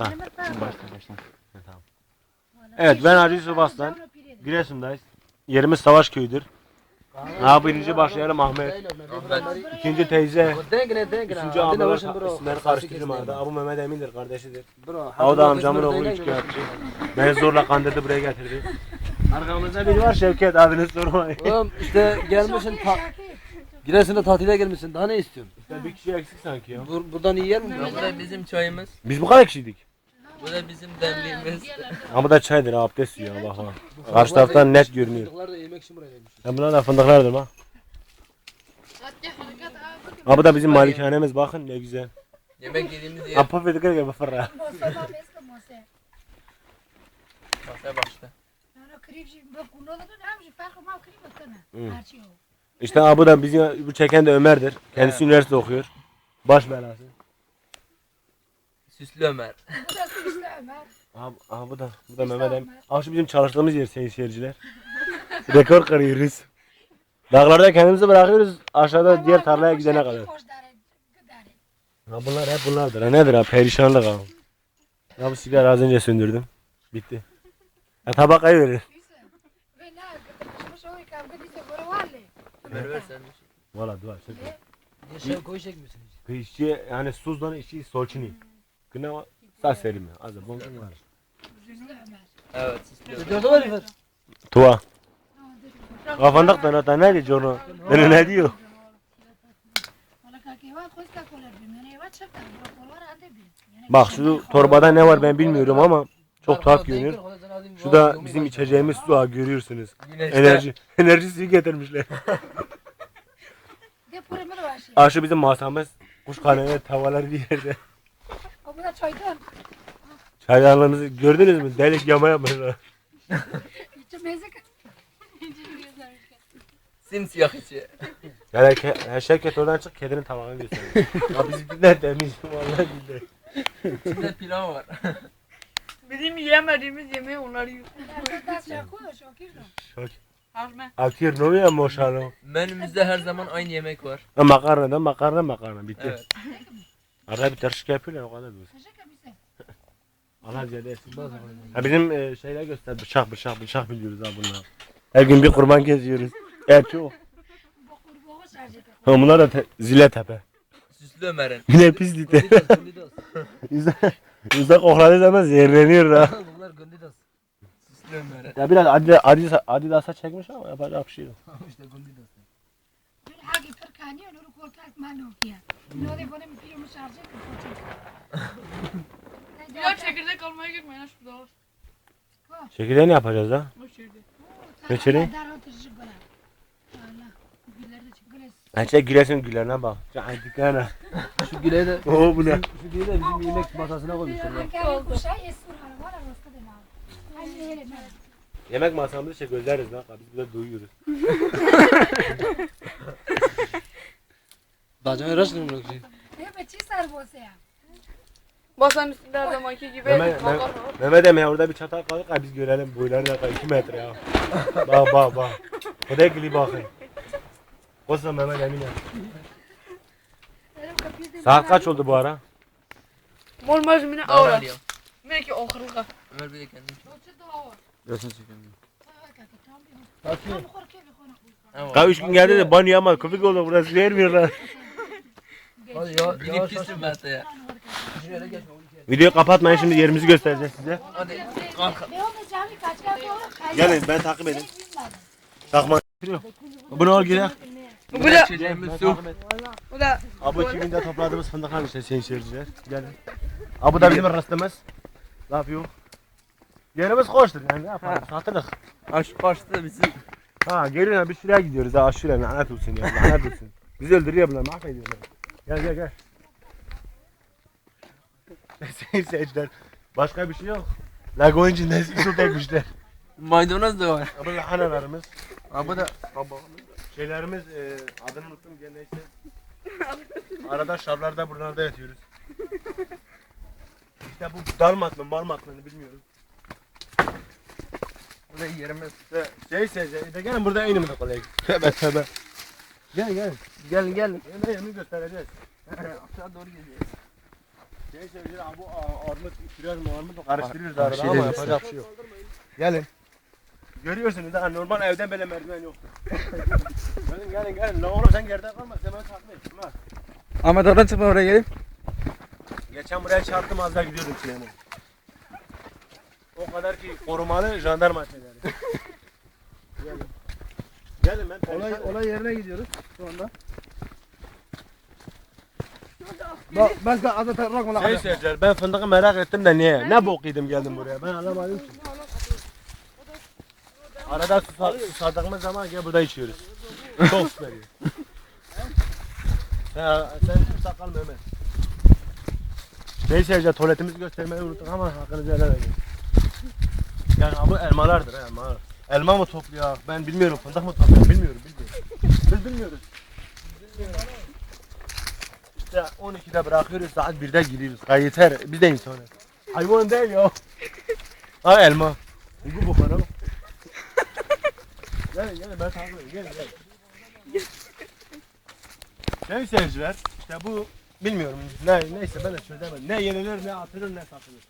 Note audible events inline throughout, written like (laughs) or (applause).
Başla başla. Tamam. Evet ben Hacı Yusuf Aslan. Giresun'dayız. Yerimiz Savaş Köyü'dür. Ha birinci başlayalım Ahmet. İkinci teyze. Üçüncü ablalar isimleri karıştırdım arada. Abu Mehmet Emin'dir kardeşidir. O da amcamın oğlu üçkağıtçı. Beni zorla kandırdı buraya getirdi. (laughs) Arkamızda biri var Şevket adını sormayın. Oğlum işte (laughs) gelmişsin ta Giresun'a tatile gelmişsin daha ne istiyorsun? İşte bir kişi eksik sanki ya. Bur buradan iyi yer mi? Bu da bizim çayımız. Biz bu kadar kişiydik. Bu da bizim demliğimiz. Ama da çaydır ha, abdest suyu Allah Allah. Karşı taraftan net görünüyor. Çocuklar da yemek için buraya gelmiş. Ya bunlar da fındıklardır ha. Ha bu da bizim malikanemiz bakın ne güzel. Yemek yediğimiz yer. Apa fıdıklar gibi fırra. Başla başla. İşte ha bu da bizim bu çeken de Ömer'dir. Kendisi üniversite okuyor. Baş belası. Süslü Ömer. Aha, aha bu da bu da Mehmet Emin. Aha şu bizim çalıştığımız yer sayın seyirciler. (laughs) Rekor kırıyoruz. Dağlarda kendimizi bırakıyoruz. Aşağıda diğer tarlaya gidene kadar. Ha bunlar hep bunlardır. Ha nedir ha perişanlık ha. Ya bu sigara az önce söndürdüm. Bitti. Ha tabakayı verin. Ömer. Valla dua. Çok iyi. Yaşa koy çekmişsin. işçi yani Suzdan işçi Solçini. Güne sağ serim ya. Az da bon. Tuva. Kafandak da nata ne diyor onu? Beni ne diyor? Bak şu torbada ne var ben bilmiyorum ama çok tuhaf görünüyor. Şu da bizim içeceğimiz su ha görüyorsunuz. Enerji (laughs) enerji suyu getirmişler. Aa şu bizim masamız. Kuşkaneye tavalar bir yerde. Çaydanlığımızı gördünüz mü? Delik yama yapmışlar. Simsiyah içi. Yani ke her şirket oradan çık kedinin tabağını gösteriyor. (laughs) ya bizimkiler temiz. Vallahi billahi. İçinde pilav var. Bizim yiyemediğimiz yemeği onlar yiyor. Şok. Hazme. Akir ne oluyor maşallah. Menümüzde her zaman aynı yemek var. Makarna da makarna makarna bitti. Evet. Arada bir karışık yapıyorlar o kadar diyorsun. Allah (laughs) ziyade etsin. Ha bizim e, şeyler göster bıçak bıçak bıçak biliyoruz ha bunlar. Her gün bir kurban kesiyoruz. (laughs) Evet çok. Ha bunlar da te- zile tepe. Süslü Ömer'in. Yine pislikte. (laughs) Yüzde, yüzde kokladığı zaman zehirleniyor ha. Bunlar Gundidas. Süslü Ömer'in. Ya biraz Adidas, Adidas, Adidas'a çekmiş ama yapacak bir şey yok. İşte Gundidas. Ya çekirdek almaya girmeyin ha şurada var. Çekirdeği ne yapacağız ha? O şeyde. Geçelim. Ha çek gülesin gülerine bak. Can dikene. Şu güleyi de Oo bu ne? şu güleyi de bizim yemek masasına koymuşlar. ya. Yemek masamızı çek özleriz lan. Biz burada duyuyoruz. (laughs) Bacana uğraştın mı yoksa? Masanın üstünde her zamanki gibi Mehmet, Mehmet. Mehmet Emi orada bir çatal kaldık ha biz görelim boyları ne kadar 2 metre ya. bak bak bak. O da ilgili bakın. Olsun Mehmet Emin ya. Saat kaç oldu bu ara? Mol mazmine Daha avra. alıyor. Belki o kırılga. Ömer bir de kendini çek. Görsün çekelim. Ama Ka üç gün geldi de banyo ama köpek oldu burası vermiyorlar. Hadi ya. Gidip pistim ben de ya. Şuraya geç. Videoyu kapatmayın şimdi yerimizi göstereceğiz size. Hadi kalk. Gelin ben takip edin. Takma. Bunu al gidelim. Bu da, bu da. Abu 2000'de topladığımız fındıklar işte sayın seyirciler. Gelin. Abu da bizim rastımız. Ne yapıyor? Yerimiz hoştur yani ne yapalım satılık. Aş başta bizim. Ha gelin ha bir şuraya gidiyoruz ha şuraya lanet olsun ya lanet olsun. Bizi öldürüyor bunlar mahvediyorlar. Gel gel gel. (laughs) Sayın seyirciler başka bir şey yok. Lagoon içinde su dökmüşler. Maydanoz da var. Bu lahanalarımız. Ha bu da Şeylerimiz e, adını unuttum gene neyse. (laughs) Arada şarlarda buralarda yatıyoruz. İşte bu dalmat mı marmat mı bilmiyorum. bu da yerimiz. İşte şeyse işte gene burada aynı mı da kolay. Tövbe tövbe. Gel gel. Gelin gelin. Yemeği yemeği göstereceğiz. (laughs) Aşağı doğru gidiyoruz. Neyse bir bu armut, biraz mı armut mu karıştırıyoruz arada şey ama yapacak bir şey yok. Gelin. Görüyorsunuz ha normal evden böyle merdiven yoktu. (laughs) gelin gelin gelin. La oğlum sen geride kalma. Sen beni takip et. Şuna. Ahmet oradan çıkma oraya geleyim. Geçen buraya çarptım az daha gidiyordum Süleyman. O kadar ki korumalı jandarma şeyleri. gelin. (laughs) Gelin ben Olay, olay yerine gidiyoruz şu anda. Bak başka azı bırakma lan. Sayın seyirciler ben fındığı merak ettim de niye? Ne bok yedim geldim buraya ben anlamadım ki. Arada susa, susadığımız zaman gel burada içiyoruz. Çok veriyor. Ha, sen susa kalma Ömer. Sayın seyirciler tuvaletimizi göstermeyi unuttuk ama hakkınızı helal edin. Yani bu elmalardır ha, elmalar. Elma mı topluyor? Ben bilmiyorum. Fındık mı topluyor? Bilmiyorum, bilmiyorum. Biz bilmiyoruz. İşte 12'de bırakıyoruz, saat 1'de giriyoruz. Ha yeter, biz de insanız. Hayvan değil ya. Ha elma. Bu bu para. gelin gelin ben edeyim, gelin gelin. Sayın seyirciler, işte bu bilmiyorum ne neyse ben de çözemedim. Ne yenilir ne atılır ne satılır.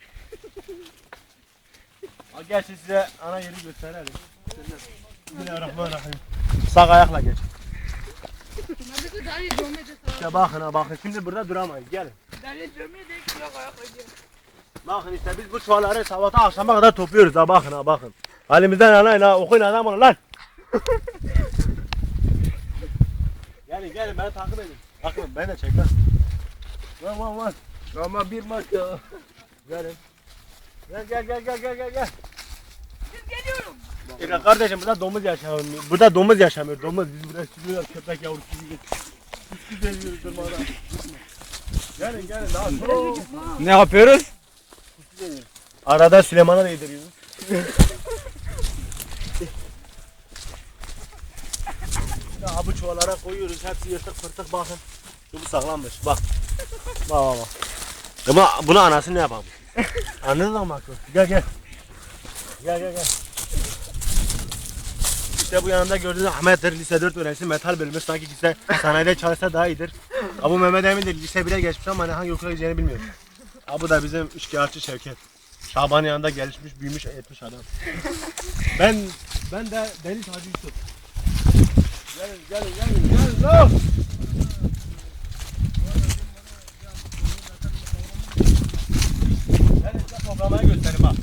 Gerçi size ana yeri gösterelim. Bismillahirrahmanirrahim. Sağ ayakla geç. İşte bakın ha bakın şimdi burada duramayız gelin. Bakın işte biz bu çuvalları sabahta akşama kadar topluyoruz ha bakın ha bakın. Halimizden anlayın ha okuyun adam olun lan. gelin gelin beni takip edin. Bakın beni de çek lan. Lan lan lan. Ama bir maç ya. Gelin. Gel gel gel gel gel gel. Ya kardeşim burada domuz yaşamıyor. Burada domuz yaşamıyor. Domuz biz burada sürüyoruz köpek yavrusu gibi. Biz. Gelin gelin daha çok. Ne yapıyoruz? Arada Süleyman'a da yediriyoruz. ya bu çuvallara koyuyoruz. Hepsi yırtık pırtık bakın. Bu sağlammış. Bak. Bak bak bak. Ama bunu anası ne yapalım? Anladın mı? Gel gel. Gel gel gel. İşte bu yanında gördüğünüz Ahmet'tir. Lise 4 öğrencisi metal bölümü. Sanki lise sanayide çalışsa daha iyidir. Abu Mehmet Emin'dir. Lise 1'e geçmiş ama hani hangi okula gideceğini bilmiyorum. Ha bu da bizim üçkağıtçı Şevket. Şaban'ın yanında gelişmiş, büyümüş, etmiş adam. ben ben de Deniz Hacı Yusuf. Gelin, gelin, gelin, gelin lan! Gelin size toplamayı göstereyim bak.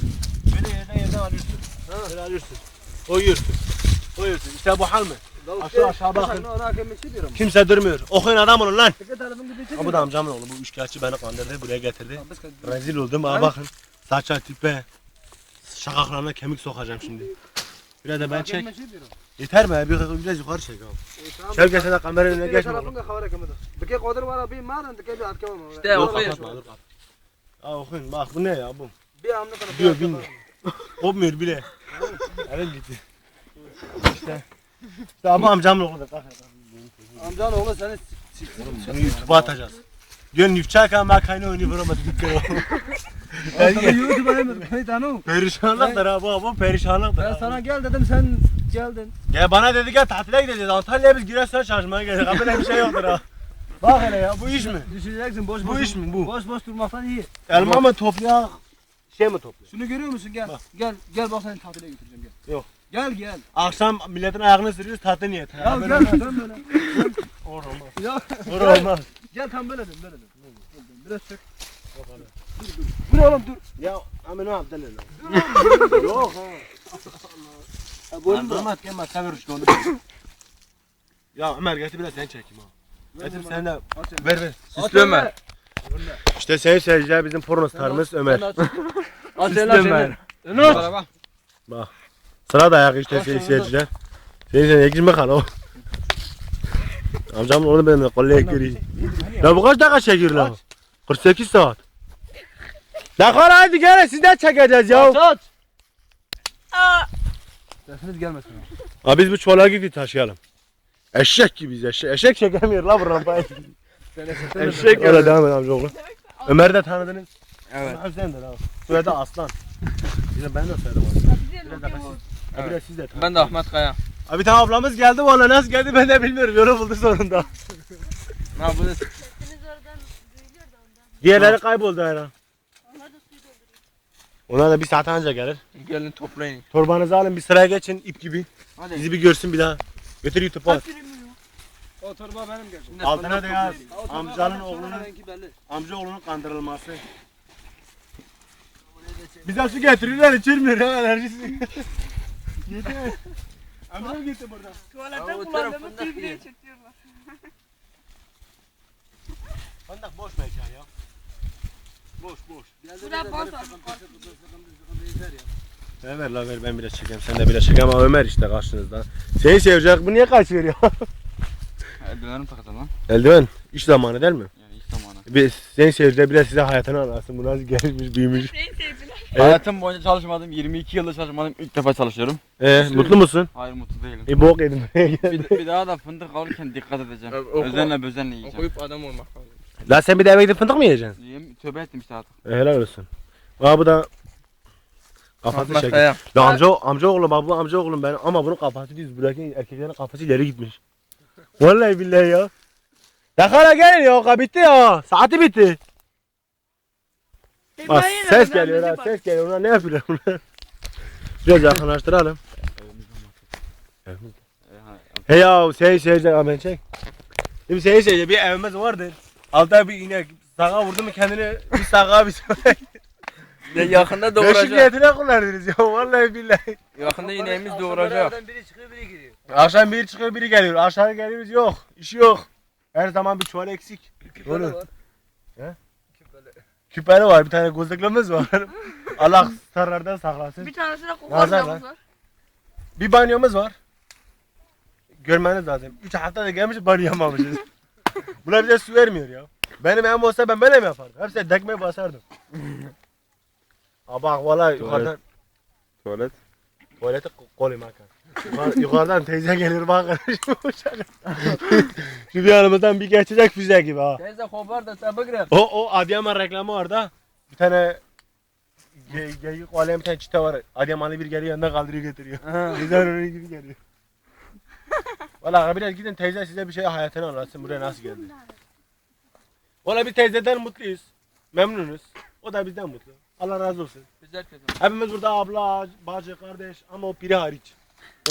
Böyle yerden yerden alıyorsun. Böyle alıyorsun. Koyuyorsun. Koyuyorsun. İşte bu hal mı? Aşağı aşağı bakın. Kimse durmuyor. Okuyun adam olun lan. Ha bu da amcamın oğlu. Bu üçkağıtçı beni kandırdı. Buraya getirdi. Rezil oldum. Ha bakın. Saça tipe. Şakaklarına kemik sokacağım şimdi. Biraz da ben çek. Yeter mi? Bir biraz yukarı çek abi. Şevket sen de kameranın önüne geçme oğlum. İşte okuyun. kapatma, dur, kapat. Aa okuyun bak bu ne ya bu? Bir kadar. Diyor bilmiyor. Kopmuyor bile. Elim gitti. İşte. İşte ama amcamın oğlu da. Kalk. Amcan oğlu seni bunu YouTube'a atacağız. Diyor nifçayken ben kaynağı oyunu vuramadım. Dikkat Ben sana YouTube'a. Perişanlıktır ha bu, bu perişanlıktır. Ben ha. sana gel dedim sen geldin. Ya bana dedi gel tatile gideceğiz. Antalya'ya biz Giresun'a çalışmaya geldik. Böyle bir şey yoktur ha. Bak hele ya bu iş mi? Düşüneceksin boş Bu boş. iş mi bu? Boş boş durmaktan iyi. Elma mı topluyor? Şey mi topluyor? Şunu görüyor musun gel. Bak. Gel gel bak seni tatile götüreceğim gel. Yok. Gel gel. Akşam milletin ayağını sürüyoruz tatlı niyet. Ya Ha, gel böyle- dön böyle. (laughs) Olur olmaz. Ya Olur olmaz. gel tam böyle dön böyle dön. Biraz çök. Dur dur. Dur oğlum dur. Ya amino Abdülhamid. Yok ha. Ha, boynum da. Ahmet gelme sen işte onu. (coughs) ya Ömer getir biraz sen çekeyim ha. Getir sen de ver ver. (laughs) Süslü Ömer. İşte sayın seyirciler bizim porno starımız Ömer. Süslü Ömer. Bana bak. Sıra dayak işte Aç sayın onu da. seyirciler. Sayın seyirciler girme kal o. Amcamın onu benim kollaya görüyor. Ya bu kaç dakika çekiyor lan? 48 saat. Dakika hadi gel siz de çekeceğiz ya. Aç aç. Sesiniz gelmesin. Abi biz bu çuvala gibi taşıyalım. Eşek gibiyiz eşek. Eşek çekemiyor la bu eşekten (laughs) Eşek öyle devam et amcaoğlu. Ömer de tanıdınız. Evet. Ömer sen de abi. Şurada da aslan. Bir de ben de söyledim. Biraz da Evet. Abi de siz de tanıdınız. Ben de Ahmet Kaya. Abi tane ablamız geldi valla nasıl geldi ben de bilmiyorum. Yolu buldu sonunda. Bu da Sesiniz oradan duyuluyor da ondan. Diğerleri kayboldu herhalde. Onlar da bir saat önce gelir. Gelin toplayın. Torbanızı alın bir sıraya geçin ip gibi. Hadi. Bizi bir görsün bir daha. Götür YouTube'a at. O torba benim gerçekten. Altına da yaz. Amcanın oğlunun amca oğlunun kandırılması. Bize su getirirler içirmiyor ya enerjisi. Yeter. Amcam gitti buradan. Tuvalete o kullandığımız taraf fındık bile değil. çekiyorlar. (laughs) Fındık boş mekan ya. Boş boş. Benim boş olmuş. Ver la ver ben biraz çekeyim sen de biraz çek ama Ömer işte karşınızda. Seni sevecek bu niye kaçıyor ya? (laughs) Eldivenim takacağım lan. Eldiven iş zamanı değil mi? Yani iş zamanı. Bir, seni seyirciler biraz size hayatını anlatsın. Bu nasıl gelmiş büyümüş. Neyin sevgiler? Hayatım boyunca çalışmadım. 22 yıldır çalışmadım. İlk defa çalışıyorum. Ee, mutlu musun? Hayır mutlu değilim. E bok yedim. (laughs) bir, bir daha da fındık alırken dikkat edeceğim. Abi, oku- Özenle bezenle yiyeceğim. Okuyup adam olmak lazım. La sen bir de eve gidip fındık mı yiyeceksin? Yiyeyim, tövbe ettim işte artık. E, helal olsun. Aa bu da kafası Ahmet şekil. Kaya. La amca amca oğlum bak bu amca oğlum benim ama bunun kafası düz. Buradaki erkeklerin kafası ileri gitmiş. Vallahi billahi ya. Yakala gelin ya bitti ya. Saati bitti. Bak ses geliyor ha ses geliyor. Onlar ne yapıyorlar bunlar? Biraz yakınlaştıralım. Hey ya şey şey şey ben çek. Şimdi şey şey bir evimiz vardır. Altta bir inek sağa vurdu mu kendini bir sağa bir sağa. Ya yakında Beşik doğuracak. niyetine kullanırız ya vallahi billahi. Yakında ineğimiz Akşam doğuracak. beraberden biri çıkıyor biri giriyor. Akşam biri çıkıyor biri geliyor. Aşağı geliyoruz yok. İş yok. Her zaman bir çuval eksik. Var. He? Küpeli. Var bir tane gözlüklümüz var. (laughs) Allah sarlardan saklasın. Bir tanesine Nazar kokarcamız lan. var. Bir banyomuz var. Görmeniz lazım. 3 haftada gelmiş banyo yapmamışız. (laughs) Buna bize su vermiyor ya. Benim evim olsa ben böyle mi yapardım? Hepsine dekme basardım. (laughs) Aa bak valla yukarıdan Tuvalet. tuvalete ko-. Yukarı- yukarıdan teyze gelir bakın. Şu bir yanımızdan bir geçecek füze gibi ha. Teyze kopar da sen bakırım. O o Adıyaman reklamı var da bir tane ge geyik alem bir tane çite var. Adıyamanlı bir geliyor yanında kaldırıyor getiriyor. Güzel (laughs) onun gibi geliyor. (laughs) Valla biraz gidin teyze size bir şey hayatını anlatsın buraya nasıl geldi. Valla bir teyzeden mutluyuz. Memnunuz. O da bizden mutlu. Allah razı olsun. Güzel kızım. Hepimiz burada abla, bacı, kardeş ama o piri hariç.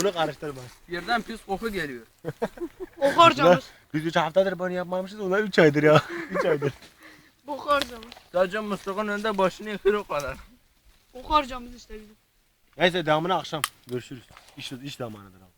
Onu karıştırma. Yerden pis koku geliyor. (laughs) Kokarcamız. Biz 3 haftadır bunu yapmamışız. Onlar 3 aydır ya. (laughs) 3 aydır. Kokarcamız. Sadece muslukun önünde başını yıkıyor o kadar. Kokarcamız işte bizim. Neyse devamını akşam. Görüşürüz. İş, iş zamanıdır abi.